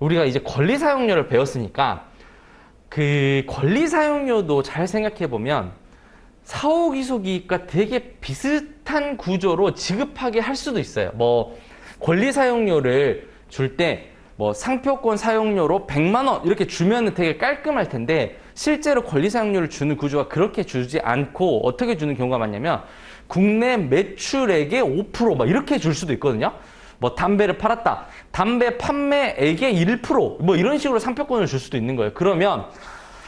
우리가 이제 권리 사용료를 배웠으니까 그 권리 사용료도 잘 생각해 보면 사후 기소 기입과 되게 비슷한 구조로 지급하게 할 수도 있어요. 뭐 권리 사용료를 줄 때 뭐 상표권 사용료로 100만 원 이렇게 주면은 되게 깔끔할 텐데 실제로 권리 사용료를 주는 구조가 그렇게 주지 않고 어떻게 주는 경우가 많냐면 국내 매출액의 5%막 이렇게 줄 수도 있거든요. 뭐 담배를 팔았다. 담배 판매액의 1%뭐 이런 식으로 상표권을 줄 수도 있는 거예요. 그러면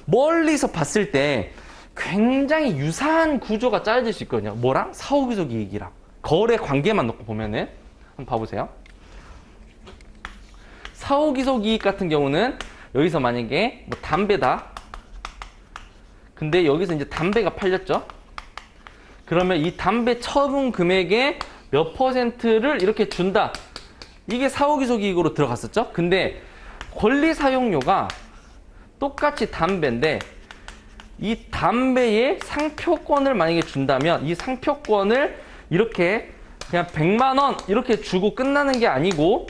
멀리서 봤을 때 굉장히 유사한 구조가 짜여질 수 있거든요. 뭐랑? 사후기소 이익이랑. 거래 관계만 놓고 보면은 한번 봐보세요. 사후기소 이익 같은 경우는 여기서 만약에 뭐 담배다. 근데 여기서 이제 담배가 팔렸죠. 그러면 이 담배 처분 금액의 몇 퍼센트를 이렇게 준다. 이게 사후기소 이익으로 들어갔었죠. 근데 권리 사용료가 똑같이 담배인데 이 담배의 상표권을 만약에 준다면 이 상표권을 이렇게 그냥 100만 원 이렇게 주고 끝나는 게 아니고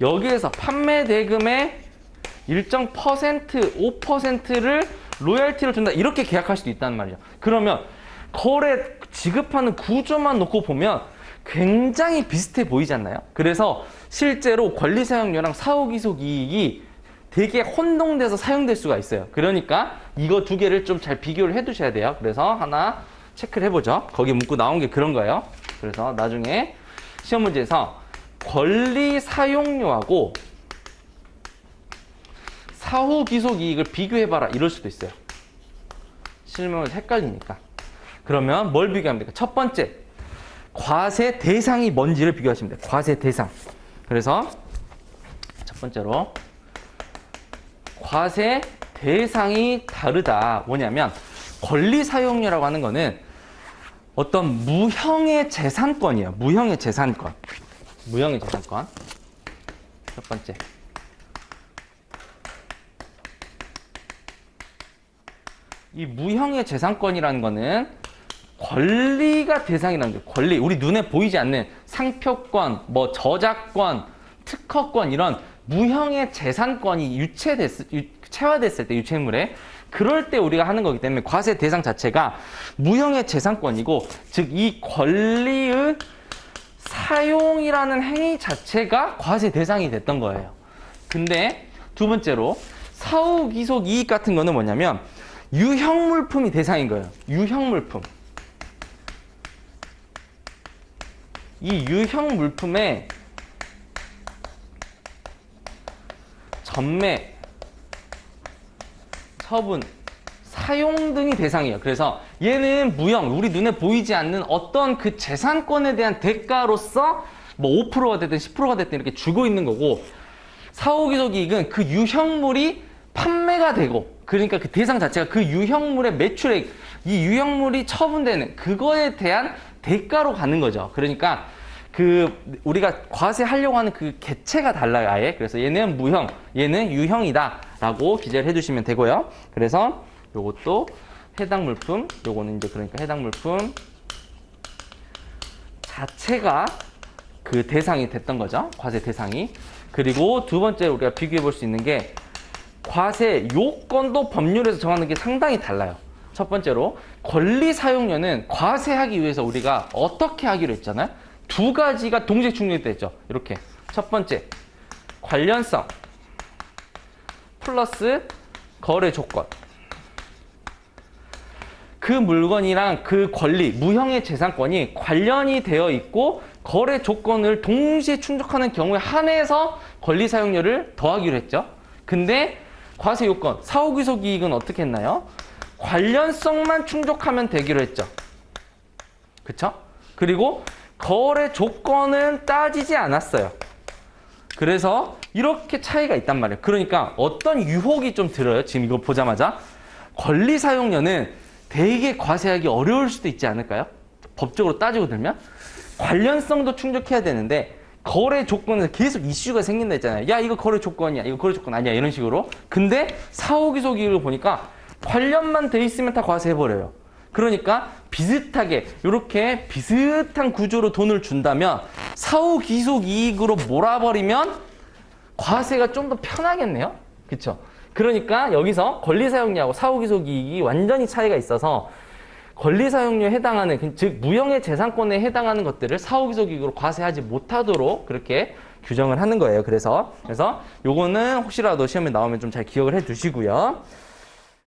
여기에서 판매 대금의 일정 퍼센트, 5%를 로열티를 준다. 이렇게 계약할 수도 있다는 말이죠. 그러면 거래 지급하는 구조만 놓고 보면 굉장히 비슷해 보이지 않나요? 그래서 실제로 권리 사용료랑 사후 기속 이익이 되게 혼동돼서 사용될 수가 있어요. 그러니까 이거 두 개를 좀 잘 비교를 해 두셔야 돼요. 그래서 하나 체크를 해보죠. 거기 문구 나온 게 그런 거예요. 그래서 나중에 시험 문제에서 권리 사용료하고 사후 기속 이익을 비교해봐라 이럴 수도 있어요. 실무는 헷갈리니까. 그러면 뭘 비교하면 될까? 첫 번째, 과세 대상이 뭔지를 비교하시면 돼요. 과세 대상. 그래서 첫 번째로 과세 대상이 다르다. 뭐냐면 권리 사용료라고 하는 거는 어떤 무형의 재산권이에요. 무형의 재산권. 무형의 재산권. 첫 번째. 이 무형의 재산권이라는 거는 권리가 대상이라는 거예요. 권리. 우리 눈에 보이지 않는 상표권, 뭐 저작권, 특허권 이런 무형의 재산권이 유체됐을, 유- 체화됐을 때 유체물에 그럴 때 우리가 하는 거기 때문에 과세 대상 자체가 무형의 재산권이고 즉 이 권리의 사용이라는 행위 자체가 과세 대상이 됐던 거예요. 근데 두 번째로 사후 기속 이익 같은 거는 뭐냐면 유형 물품이 대상인 거예요. 유형 물품. 이 유형 물품의 전매, 처분, 사용 등이 대상이에요. 그래서 얘는 무형, 우리 눈에 보이지 않는 어떤 그 재산권에 대한 대가로서 뭐 5%가 됐든 10%가 됐든 이렇게 주고 있는 거고 사후기속 이익은 그 유형물이 판매가 되고 그러니까 그 대상 자체가 그 유형물의 매출액 이 유형물이 처분되는 그거에 대한 대가로 가는 거죠. 그러니까 그 우리가 과세하려고 하는 그 개체가 달라요 아예 그래서 얘는 무형 얘는 유형이다 라고 기재를 해주시면 되고요. 그래서 요것도 해당 물품 요거는 이제 그러니까 해당 물품 자체가 그 대상이 됐던 거죠. 과세 대상이. 그리고 두 번째 우리가 비교해 볼 수 있는 게 과세 요건도 법률에서 정하는 게 상당히 달라요. 첫 번째로 권리 사용료는 과세하기 위해서 우리가 어떻게 하기로 했잖아요. 두 가지가 동시에 충족됐죠. 이렇게 첫 번째 관련성 플러스 거래 조건. 그 물건이랑 그 권리, 무형의 재산권이 관련이 되어 있고 거래 조건을 동시에 충족하는 경우에 한해서 권리 사용료를 더하기로 했죠. 근데 과세 요건, 사후기속 이익은 어떻게 했나요? 관련성만 충족하면 되기로 했죠. 그쵸? 그리고 거래 조건은 따지지 않았어요. 그래서 이렇게 차이가 있단 말이에요. 그러니까 어떤 유혹이 좀 들어요. 지금 이거 보자마자. 권리 사용료는 되게 과세하기 어려울 수도 있지 않을까요? 법적으로 따지고 들면. 관련성도 충족해야 되는데 거래 조건에서 계속 이슈가 생긴다 했잖아요. 야, 이거 거래 조건이야. 이거 거래 조건 아니야. 이런 식으로. 근데 사후기소 기획을 보니까 관련만 돼 있으면 다 과세해버려요. 그러니까 비슷하게 이렇게 비슷한 구조로 돈을 준다면 사후 기속 이익으로 몰아버리면 과세가 좀 더 편하겠네요. 그쵸? 그러니까 여기서 권리사용료하고 사후기소이익이 완전히 차이가 있어서 권리사용료에 해당하는 그- 즉 무형의 재산권에 해당하는 것들을 사후기소이익으로 과세하지 못하도록 그렇게 규정을 하는 거예요. 그래서 그래서 요거는 혹시라도 시험에 나오면 좀 잘 기억을 해 두시고요.